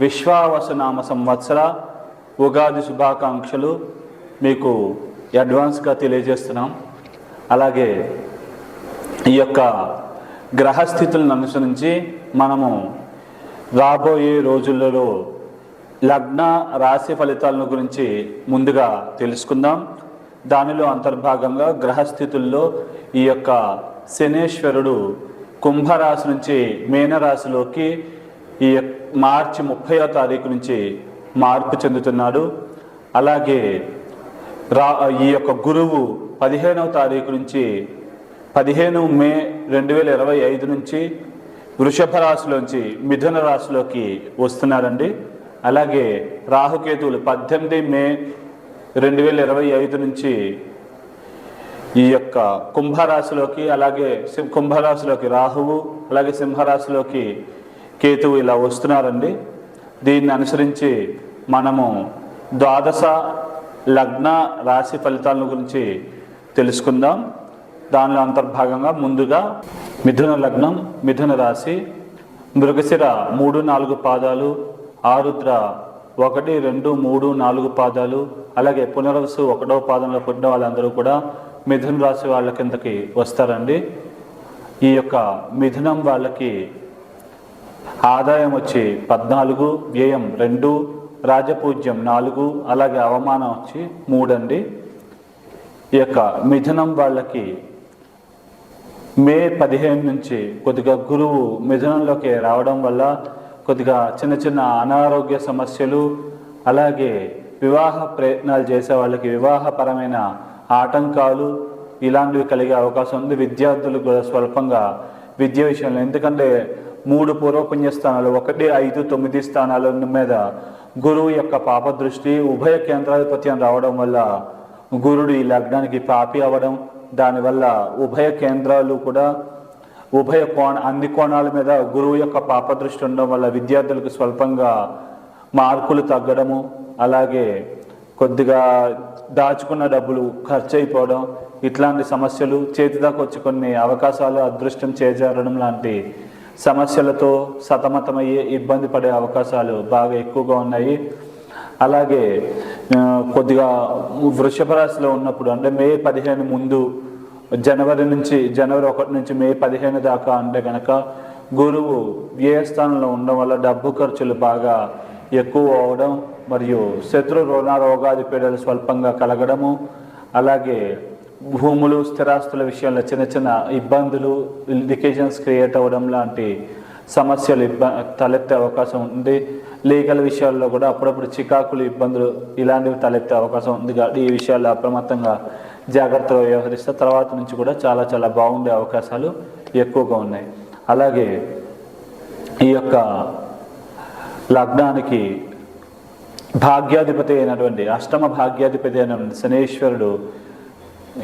విశ్వావసనామ సంవత్సర ఉగాది శుభాకాంక్షలు మీకు అడ్వాన్స్గా తెలియజేస్తున్నాం. అలాగే ఈ యొక్క గ్రహస్థితులను అనుసరించి మనము రాబోయే రోజులలో లగ్న రాశి ఫలితాలను గురించి ముందుగా తెలుసుకుందాం. దానిలో అంతర్భాగంగా గ్రహస్థితుల్లో ఈ యొక్క శనేశ్వరుడు కుంభరాశి నుంచి మీనరాశిలోకి ఈ యొక్క మార్చి ముప్పైవ తారీఖు నుంచి మార్పు చెందుతున్నాడు. అలాగే రా ఈ యొక్క గురువు పదిహేనవ తారీఖు నుంచి పదిహేను మే రెండు వేల ఇరవై ఐదు నుంచి వృషభ రాశిలోంచి మిథున రాశిలోకి వస్తున్నారండి అలాగే రాహుకేతువులు పద్దెనిమిది మే రెండు వేల ఇరవై ఐదు నుంచి ఈ యొక్క కుంభరాశిలోకి అలాగే కుంభరాశిలోకి రాహువు అలాగే సింహరాశిలోకి కేతువు ఇలా వస్తున్నారండి. దీన్ని అనుసరించి మనము ద్వాదశ లగ్న రాశి ఫలితాల గురించి తెలుసుకుందాం. దానిలో అంతర్భాగంగా ముందుగా మిథున లగ్నం మిథున రాశి మృగశిర మూడు నాలుగు పాదాలు ఆరుద్ర ఒకటి రెండు మూడు నాలుగు పాదాలు అలాగే పునరవసు ఒకటో పాదంలో పుట్టిన వాళ్ళందరూ కూడా మిథున రాశి వాళ్ళ కిందకి వస్తారండి. ఈ యొక్క మిథునం వాళ్ళకి ఆదాయం వచ్చి పద్నాలుగు వ్యయం రెండు రాజపూజ్యం నాలుగు అలాగే అవమానం వచ్చి మూడండి. ఈ యొక్క మిథునం వాళ్ళకి మే పదిహేను నుంచి కొద్దిగా గురువు మిథునంలోకి రావడం వల్ల కొద్దిగా చిన్న చిన్న అనారోగ్య సమస్యలు అలాగే వివాహ ప్రయత్నాలు చేసే వాళ్ళకి వివాహపరమైన ఆటంకాలు ఇలాంటివి కలిగే అవకాశం ఉంది. విద్యార్థులు కూడా స్వల్పంగా విద్య విషయంలో ఎందుకంటే మూడు పూర్వపుణ్య స్థానాలు ఒకటి ఐదు తొమ్మిది స్థానాల మీద గురువు యొక్క పాప దృష్టి ఉభయ కేంద్రాధిపత్యం రావడం వల్ల గురుడు ఈ లగ్నానికి పాపి అవ్వడం దానివల్ల ఉభయ కేంద్రాలు కూడా ఉభయ కోణ అన్ని కోణాల మీద గురువు యొక్క పాప దృష్టి ఉండడం వల్ల విద్యార్థులకు స్వల్పంగా మార్కులు తగ్గడము అలాగే కొద్దిగా దాచుకున్న డబ్బులు ఖర్చు అయిపోవడం ఇట్లాంటి సమస్యలు చేతి కొన్ని అవకాశాలు అదృష్టం చేజారడం లాంటి సమస్యలతో సతమతమయ్యే ఇబ్బంది పడే అవకాశాలు బాగా ఎక్కువగా ఉన్నాయి. అలాగే కొద్దిగా వృషభ రాశిలో ఉన్నప్పుడు అంటే మే పదిహేను ముందు జనవరి నుంచి జనవరి ఒకటి నుంచి మే పదిహేను దాకా అంటే కనుక గురువు ఏ స్థానంలో ఉండడం వల్ల డబ్బు ఖర్చులు బాగా ఎక్కువ అవడం మరియు శత్రు రుణ రోగాది పీడలు స్వల్పంగా కలగడము అలాగే భూములు స్థిరాస్తుల విషయంలో చిన్న చిన్న ఇబ్బందులు లికేషన్స్ క్రియేట్ అవ్వడం లాంటి సమస్యలు ఇబ్బ తలెత్తే అవకాశం ఉంది. లీగల్ విషయాల్లో కూడా అప్పుడప్పుడు చికాకులు ఇబ్బందులు ఇలాంటివి తలెత్తే అవకాశం ఉంది. కాబట్టి ఈ విషయాల్లో అప్రమత్తంగా జాగ్రత్తగా వ్యవహరిస్తే తర్వాత నుంచి కూడా చాలా చాలా బాగుండే అవకాశాలు ఎక్కువగా ఉన్నాయి. అలాగే ఈ యొక్క లగ్నానికి భాగ్యాధిపతి అయినటువంటి అష్టమ భాగ్యాధిపతి అయిన శనేశ్వరుడు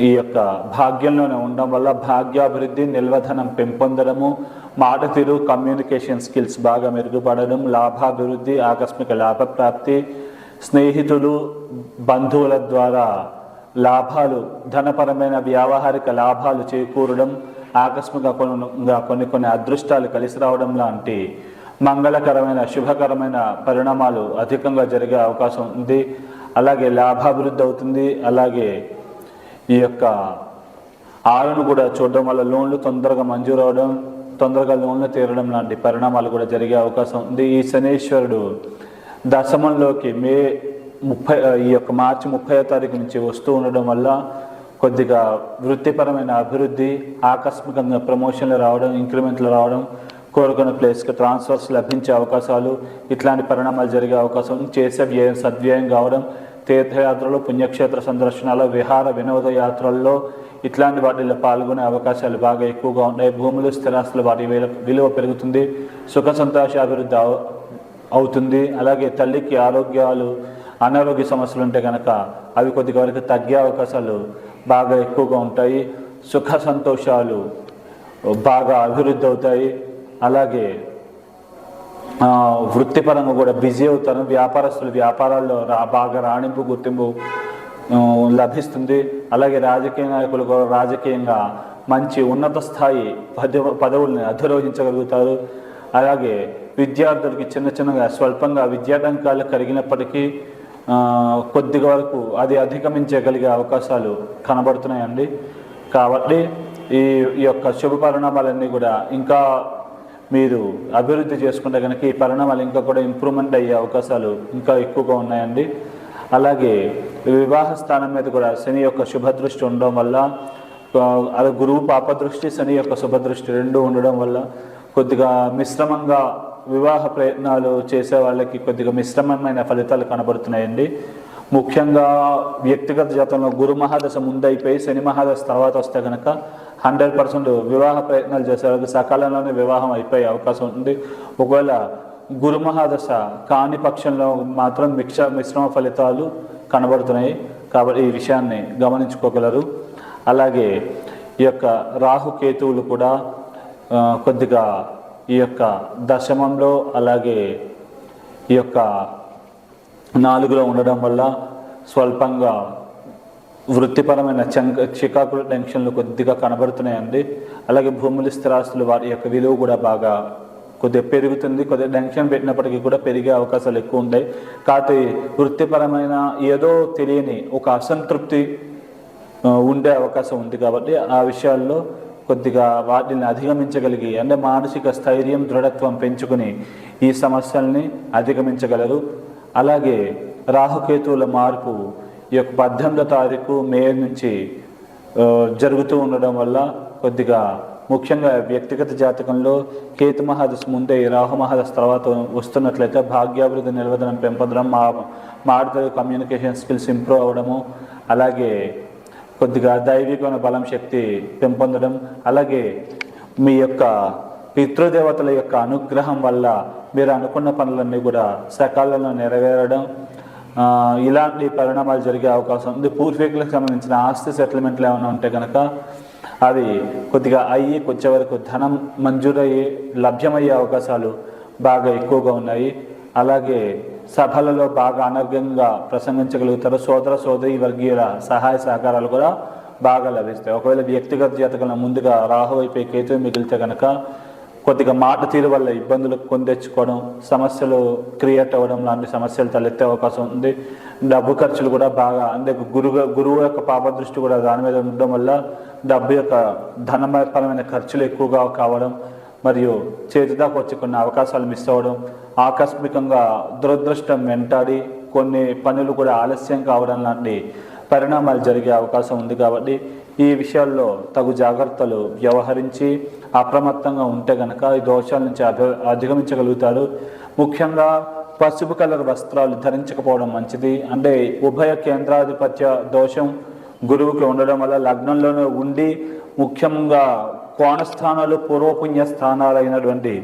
ఈ యొక్క భాగ్యంలోనే ఉండడం వల్ల భాగ్యాభివృద్ధి నిల్వధనం పెంపొందడము మాట తీరు కమ్యూనికేషన్ స్కిల్స్ బాగా మెరుగుపడడం లాభాభివృద్ధి ఆకస్మిక లాభప్రాప్తి స్నేహితులు బంధువుల ద్వారా లాభాలు ధనపరమైన వ్యావహారిక లాభాలు చేకూరడం ఆకస్మికంగా కొన్ని కొన్ని అదృష్టాలు కలిసి రావడం లాంటి మంగళకరమైన శుభకరమైన పరిణామాలు అధికంగా జరిగే అవకాశం ఉంది. అలాగే లాభాభివృద్ధి అవుతుంది. అలాగే ఈ యొక్క ఆరును కూడా చూడడం వల్ల లోన్లు తొందరగా మంజూరు అవడం తొందరగా లోన్లు తీరడం లాంటి పరిణామాలు కూడా జరిగే అవకాశం ఉంది. ఈ శనేశ్వరుడు దశమంలోకి మే ముప్పై ఈ యొక్క మార్చి ముప్పై తారీఖు నుంచి వస్తూ ఉండడం వల్ల కొద్దిగా వృత్తిపరమైన అభివృద్ధి ఆకస్మికంగా ప్రమోషన్లు రావడం ఇంక్రిమెంట్లు రావడం కోరుకున్న ప్లేస్కి ట్రాన్స్ఫర్స్ లభించే అవకాశాలు ఇట్లాంటి పరిణామాలు జరిగే అవకాశం చేసే వ్యయం సద్వ్యయం కావడం తీర్థయాత్రలు పుణ్యక్షేత్ర సందర్శనాలు విహార వినోద యాత్రల్లో ఇట్లాంటి వాటిల్లో పాల్గొనే అవకాశాలు బాగా ఎక్కువగా ఉన్నాయి. భూములు స్థిరాస్తులు వాటి విలువ పెరుగుతుంది. సుఖ సంతోష అభివృద్ధి అవుతుంది. అలాగే తల్లికి ఆరోగ్యాలు అనారోగ్య సమస్యలు ఉంటే కనుక అవి కొద్దిగా వరకు తగ్గే అవకాశాలు బాగా ఎక్కువగా ఉంటాయి. సుఖ సంతోషాలు బాగా అభివృద్ధి అవుతాయి. అలాగే వృత్తిపరంగా కూడా బిజీ అవుతారు వ్యాపారస్తులు వ్యాపారాల్లో రా బాగా రాణింపు గుర్తింపు లభిస్తుంది. అలాగే రాజకీయ నాయకులు కూడా రాజకీయంగా మంచి ఉన్నత స్థాయి పదవ పదవుల్ని అధిరోహించగలుగుతారు. అలాగే విద్యార్థులకి చిన్న చిన్నగా స్వల్పంగా విద్యాటంకాలు కలిగినప్పటికీ కొద్దిగా వరకు అది అధిగమించగలిగే అవకాశాలు కనబడుతున్నాయండి. కాబట్టి ఈ ఈ యొక్క శుభ పరిణామాలన్నీ కూడా ఇంకా మీరు అభివృద్ధి చేసుకుంటే కనుక ఈ పరిణామాలు ఇంకా కూడా ఇంప్రూవ్మెంట్ అయ్యే అవకాశాలు ఇంకా ఎక్కువగా ఉన్నాయండి. అలాగే వివాహ స్థానం మీద కూడా శని యొక్క శుభదృష్టి ఉండడం వల్ల అలా అది గురువు పాపదృష్టి శని యొక్క శుభదృష్టి రెండు ఉండడం వల్ల కొద్దిగా మిశ్రమంగా వివాహ ప్రయత్నాలు చేసే వాళ్ళకి కొద్దిగా మిశ్రమమైన ఫలితాలు కనబడుతున్నాయండి. ముఖ్యంగా వ్యక్తిగత జాతంలో గురు మహాదశ ముందైపోయి శని మహాదశ తర్వాత వస్తే కనుక హండ్రెడ్ పర్సెంట్ వివాహ ప్రయత్నాలు చేసే సకాలంలోనే వివాహం అయిపోయే అవకాశం ఉంది. ఒకవేళ గురు మహాదశ కాని పక్షంలో మాత్రం మిక్ష మిశ్రమ ఫలితాలు కనబడుతున్నాయి కాబట్టి ఈ విషయాన్ని గమనించుకోగలరు. అలాగే ఈ యొక్క రాహుకేతువులు కూడా కొద్దిగా ఈ యొక్క దశమంలో అలాగే ఈ యొక్క నాలుగులో ఉండడం వల్ల స్వల్పంగా వృత్తిపరమైన చంక చికాకులు టెన్షన్లు కొద్దిగా కనబడుతున్నాయండి. అలాగే భూములు స్థిరాస్తులు వారి యొక్క విలువ కూడా బాగా కొద్దిగా పెరుగుతుంది. కొద్దిగా టెన్షన్ పెట్టినప్పటికీ కూడా పెరిగే అవకాశాలు ఎక్కువ ఉంటాయి. కాకపోతే వృత్తిపరమైన ఏదో తెలియని ఒక అసంతృప్తి ఉండే అవకాశం ఉంది కాబట్టి ఆ విషయాల్లో కొద్దిగా వాటిని అధిగమించగలిగి అంటే మానసిక స్థైర్యం దృఢత్వం పెంచుకుని ఈ సమస్యల్ని అధిగమించగలరు. అలాగే రాహుకేతువుల మార్పు ఈ యొక్క పద్దెనిమిదో తారీఖు మే నుంచి జరుగుతూ ఉండడం వల్ల కొద్దిగా ముఖ్యంగా వ్యక్తిగత జాతకంలో కేతు మహాదశ ముందే ఈ రాహు మహాదశ తర్వాత వస్తున్నట్లయితే భాగ్యాభివృద్ధి నిర్వధనం పెంపొందడం మా మాటలు కమ్యూనికేషన్ స్కిల్స్ ఇంప్రూవ్ అవ్వడము అలాగే కొద్దిగా దైవికమైన బలం శక్తి పెంపొందడం అలాగే మీ యొక్క పితృదేవతల యొక్క అనుగ్రహం వల్ల మీరు అనుకున్న పనులన్నీ కూడా సకాలంలో నెరవేరడం ఇలాంటి పరిణామాలు జరిగే అవకాశం ఉంది. పూర్వీకులకు సంబంధించిన ఆస్తి సెటిల్మెంట్లు ఏమైనా ఉంటే కనుక అవి కొద్దిగా అయ్యి కొంచెం వరకు ధనం మంజూరయ్యి లభ్యమయ్యే అవకాశాలు బాగా ఎక్కువగా ఉన్నాయి. అలాగే సభలలో బాగా అనర్గంగా ప్రసంగించగలుగుతారు. సోదర సోదరి వర్గీయుల సహాయ సహకారాలు కూడా బాగా లభిస్తాయి. ఒకవేళ వ్యక్తిగత జాతకంలో ముందుగా రాహు అయిపోయి కేతు మిగిలితే కనుక కొద్దిగా మాట తీరు వల్ల ఇబ్బందులు కొని తెచ్చుకోవడం సమస్యలు క్రియేట్ అవ్వడం లాంటి సమస్యలు తలెత్తే అవకాశం ఉంది. డబ్బు ఖర్చులు కూడా బాగా అంటే గురువు గురువు యొక్క పాప దృష్టి కూడా దాని మీద ఉండడం వల్ల డబ్బు యొక్క ధనపరమైన ఖర్చులు ఎక్కువగా కావడం మరియు చేతి దాకా వచ్చి కొన్ని అవకాశాలు మిస్ అవ్వడం ఆకస్మికంగా దురదృష్టం వెంటాడి కొన్ని పనులు కూడా ఆలస్యం కావడం లాంటి పరిణామాలు జరిగే అవకాశం ఉంది కాబట్టి ఈ విషయాల్లో తగు జాగ్రత్తలు వ్యవహరించి అప్రమత్తంగా ఉంటే కనుక ఈ దోషాల నుంచి అభి అధిగమించగలుగుతారు ముఖ్యంగా పసుపు కలర్ వస్త్రాలు ధరించకపోవడం మంచిది. అంటే ఉభయ కేంద్రాధిపత్య దోషం గురువుకి ఉండడం వల్ల లగ్నంలోనే ఉండి ముఖ్యంగా కోణస్థానాలు పూర్వపుణ్య స్థానాలు అయినటువంటి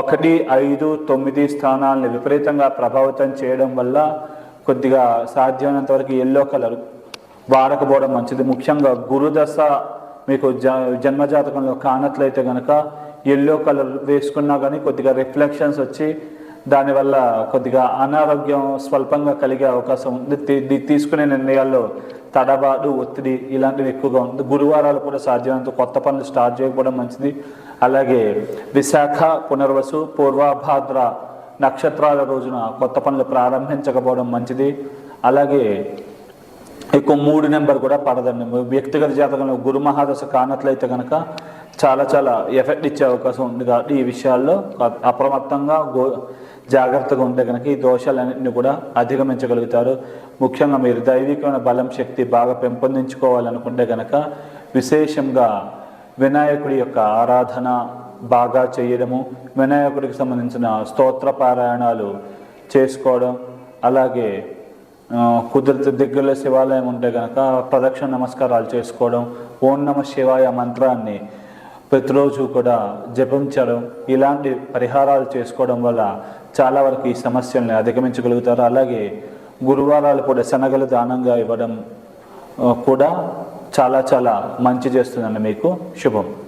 ఒకటి ఐదు తొమ్మిది స్థానాలను విపరీతంగా ప్రభావితం చేయడం వల్ల కొద్దిగా సాధ్యమైనంత వరకు ఎల్లో కలర్ వాడకపోవడం మంచిది. ముఖ్యంగా గురుదశ మీకు జ జన్మజాతకంలో కానట్లయితే కనుక ఎల్లో కలర్ వేసుకున్నా కానీ కొద్దిగా రిఫ్లెక్షన్స్ వచ్చి దానివల్ల కొద్దిగా అనారోగ్యం స్వల్పంగా కలిగే అవకాశం ఉంది. తీసుకునే నిర్ణయాల్లో తడబాటు ఒత్తిడి ఇలాంటివి ఎక్కువగా ఉంది. గురువారాలు కూడా సాధ్యమైనంత కొత్త పనులు స్టార్ట్ చేయకపోవడం మంచిది. అలాగే విశాఖ పునర్వసు పూర్వభాద్ర నక్షత్రాల రోజున కొత్త పనులు ప్రారంభించకపోవడం మంచిది. అలాగే ఎక్కువ మూడు నెంబర్ కూడా పడదండి. వ్యక్తిగత జాతకంలో గురు మహాదశ కానట్లయితే కనుక చాలా చాలా ఎఫెక్ట్ ఇచ్చే అవకాశం ఉంది కాబట్టి ఈ విషయాల్లో అప్రమత్తంగా గో జాగ్రత్తగా ఉంటే కనుక ఈ దోషాలన్నింటినీ కూడా అధిగమించగలుగుతారు. ముఖ్యంగా మీరు దైవికమైన బలం శక్తి బాగా పెంపొందించుకోవాలనుకుంటే కనుక విశేషంగా వినాయకుడి యొక్క ఆరాధన బాగా చేయడము వినాయకుడికి సంబంధించిన స్తోత్ర పారాయణాలు చేసుకోవడం అలాగే కుదిరితే దగ్గరలో శివాలయం ఉంటే కనుక ప్రదక్షిణ నమస్కారాలు చేసుకోవడం ఓం నమ శివాయ మంత్రాన్ని ప్రతిరోజు కూడా జపించడం ఇలాంటి పరిహారాలు చేసుకోవడం వల్ల చాలా వరకు ఈ సమస్యల్ని అధిగమించగలుగుతారు. అలాగే గురువారాలు కూడా శనగలు దానంగా ఇవ్వడం కూడా చాలా చాలా మంచి చేస్తుందండి మీకు. శుభం.